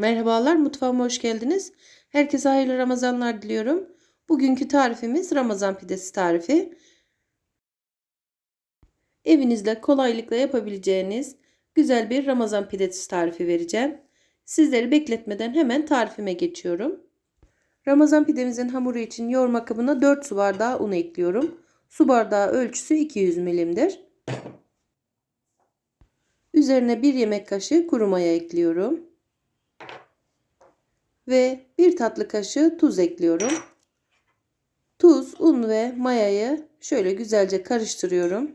Merhabalar, mutfağıma hoş geldiniz. Herkese hayırlı Ramazanlar diliyorum. Bugünkü tarifimiz Ramazan pidesi tarifi. Evinizde kolaylıkla yapabileceğiniz güzel bir Ramazan pidesi tarifi vereceğim. Sizleri bekletmeden hemen tarifime geçiyorum. Ramazan pidemizin hamuru için yoğurma kabına 4 su bardağı un ekliyorum. Su bardağı ölçüsü 200 milimdir. Üzerine 1 yemek kaşığı kuru maya ekliyorum ve bir tatlı kaşığı tuz ekliyorum. Tuz, un ve mayayı şöyle güzelce karıştırıyorum.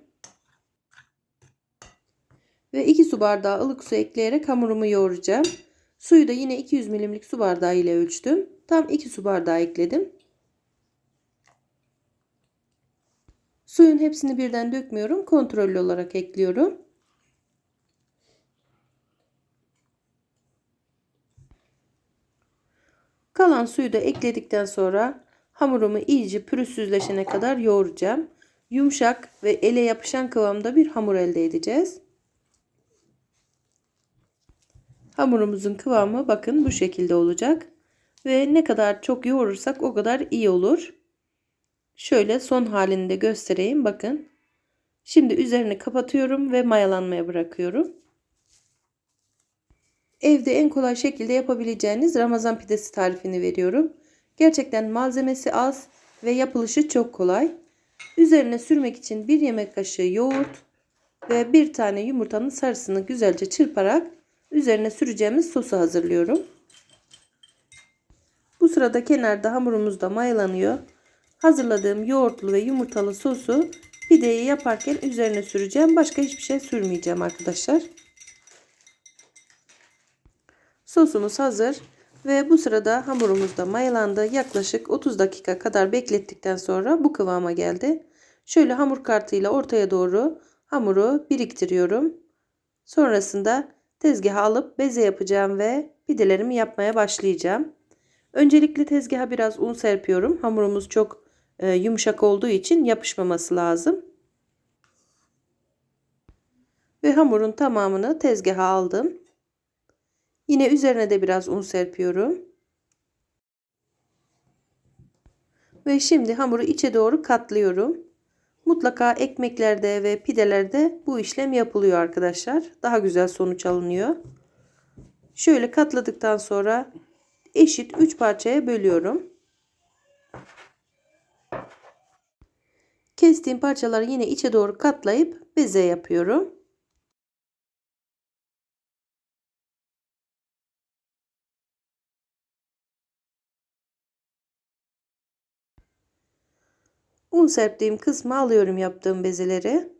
Ve 2 su bardağı ılık su ekleyerek hamurumu yoğuracağım. Suyu da yine 200 milimlik su bardağı ile ölçtüm. Tam 2 su bardağı ekledim. Suyun hepsini birden dökmüyorum. Kontrollü olarak ekliyorum. Kalan suyu da ekledikten sonra hamurumu iyice pürüzsüzleşene kadar yoğuracağım. Yumuşak ve ele yapışan kıvamda bir hamur elde edeceğiz. Hamurumuzun kıvamı bakın bu şekilde olacak. Ve ne kadar çok yoğurursak o kadar iyi olur. Şöyle son halini de göstereyim bakın. Şimdi üzerini kapatıyorum ve mayalanmaya bırakıyorum. Evde en kolay şekilde yapabileceğiniz Ramazan pidesi tarifini veriyorum. Gerçekten malzemesi az ve yapılışı çok kolay. Üzerine sürmek için 1 yemek kaşığı yoğurt ve bir tane yumurtanın sarısını güzelce çırparak üzerine süreceğimiz sosu hazırlıyorum. Bu sırada kenarda hamurumuz da mayalanıyor. Hazırladığım yoğurtlu ve yumurtalı sosu pideyi yaparken üzerine süreceğim. Başka hiçbir şey sürmeyeceğim arkadaşlar. Sosumuz hazır ve bu sırada hamurumuz da mayalandı. Yaklaşık 30 dakika kadar beklettikten sonra bu kıvama geldi. Şöyle hamur kartıyla ortaya doğru hamuru biriktiriyorum. Sonrasında tezgaha alıp beze yapacağım ve pidelerimi yapmaya başlayacağım. Öncelikle tezgaha biraz un serpiyorum. Hamurumuz çok e, yumuşak olduğu için yapışmaması lazım. Ve hamurun tamamını tezgaha aldım. Yine üzerine de biraz un serpiyorum. Ve şimdi hamuru içe doğru katlıyorum. Mutlaka ekmeklerde ve pidelerde bu işlem yapılıyor arkadaşlar. Daha güzel sonuç alınıyor. Şöyle katladıktan sonra eşit 3 parçaya bölüyorum. Kestiğim parçaları yine içe doğru katlayıp beze yapıyorum. Un serptiğim kısmı alıyorum yaptığım bezeleri.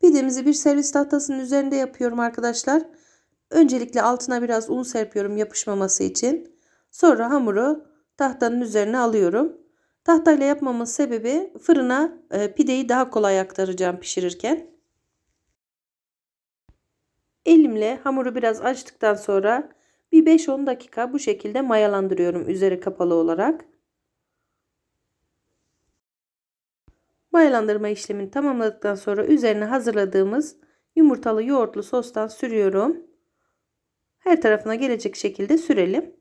Pidemizi bir servis tahtasının üzerinde yapıyorum arkadaşlar. Öncelikle altına biraz un serpiyorum yapışmaması için. Sonra hamuru tahtanın üzerine alıyorum. Tahtayla yapmamın sebebi fırına e, pideyi daha kolay aktaracağım pişirirken. Elimle hamuru biraz açtıktan sonra bir 5-10 dakika bu şekilde mayalandırıyorum üzeri kapalı olarak. Mayalandırma işlemini tamamladıktan sonra üzerine hazırladığımız yumurtalı yoğurtlu sostan sürüyorum. Her tarafına gelecek şekilde sürelim.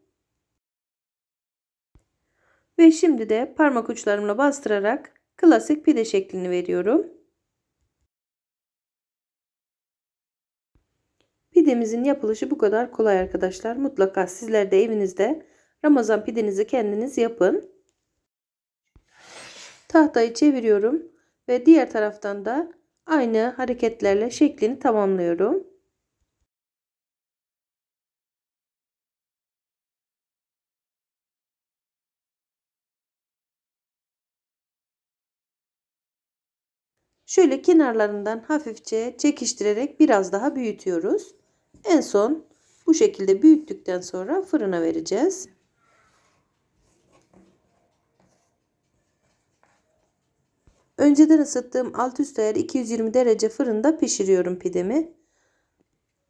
Ve şimdi de parmak uçlarımla bastırarak klasik pide şeklini veriyorum. Pidemizin yapılışı bu kadar kolay arkadaşlar. Mutlaka sizler de evinizde Ramazan pidenizi kendiniz yapın. Tahtayı çeviriyorum ve diğer taraftan da aynı hareketlerle şeklini tamamlıyorum. Şöyle kenarlarından hafifçe çekiştirerek biraz daha büyütüyoruz. En son bu şekilde büyüttükten sonra fırına vereceğiz. Önceden ısıttığım alt üst ayar 220 derece fırında pişiriyorum pidemi.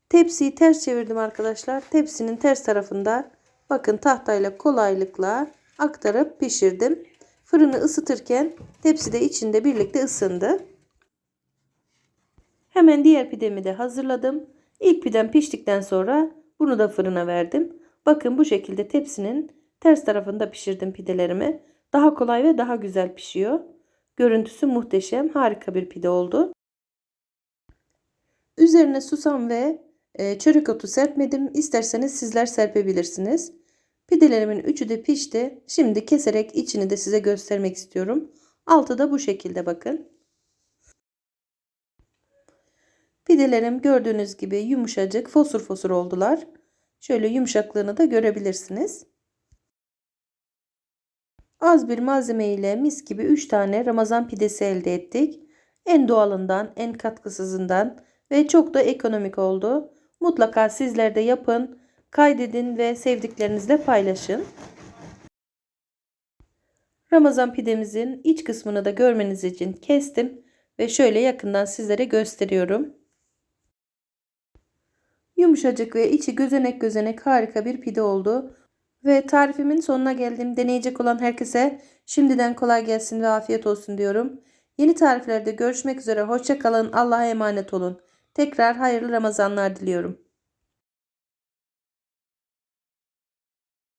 Tepsiyi ters çevirdim arkadaşlar. Tepsinin ters tarafında bakın tahtayla kolaylıkla aktarıp pişirdim. fırını ısıtırken tepsi de içinde birlikte ısındı. Hemen diğer pidemi de hazırladım. İlk pidem piştikten sonra bunu da fırına verdim. Bakın bu şekilde tepsinin ters tarafında pişirdim pidelerimi. Daha kolay ve daha güzel pişiyor. Görüntüsü muhteşem, harika bir pide oldu. Üzerine susam ve e, çörek otu serpmedim. İsterseniz sizler serpebilirsiniz. Pidelerimin üçü de pişti. Şimdi keserek içini de size göstermek istiyorum. Altı da bu şekilde bakın. Pidelerim gördüğünüz gibi yumuşacık fosur fosur oldular. Şöyle yumuşaklığını da görebilirsiniz. Az bir malzeme ile mis gibi 3 tane Ramazan pidesi elde ettik. En doğalından, en katkısızından ve çok da ekonomik oldu. Mutlaka sizler de yapın, kaydedin ve sevdiklerinizle paylaşın. Ramazan pidemizin iç kısmını da görmeniz için kestim ve şöyle yakından sizlere gösteriyorum. Yumuşacık ve içi gözenek gözenek harika bir pide oldu. Ve tarifimin sonuna geldim. Deneyecek olan herkese şimdiden kolay gelsin ve afiyet olsun diyorum. Yeni tariflerde görüşmek üzere. Hoşçakalın. Allah'a emanet olun. Tekrar hayırlı Ramazanlar diliyorum.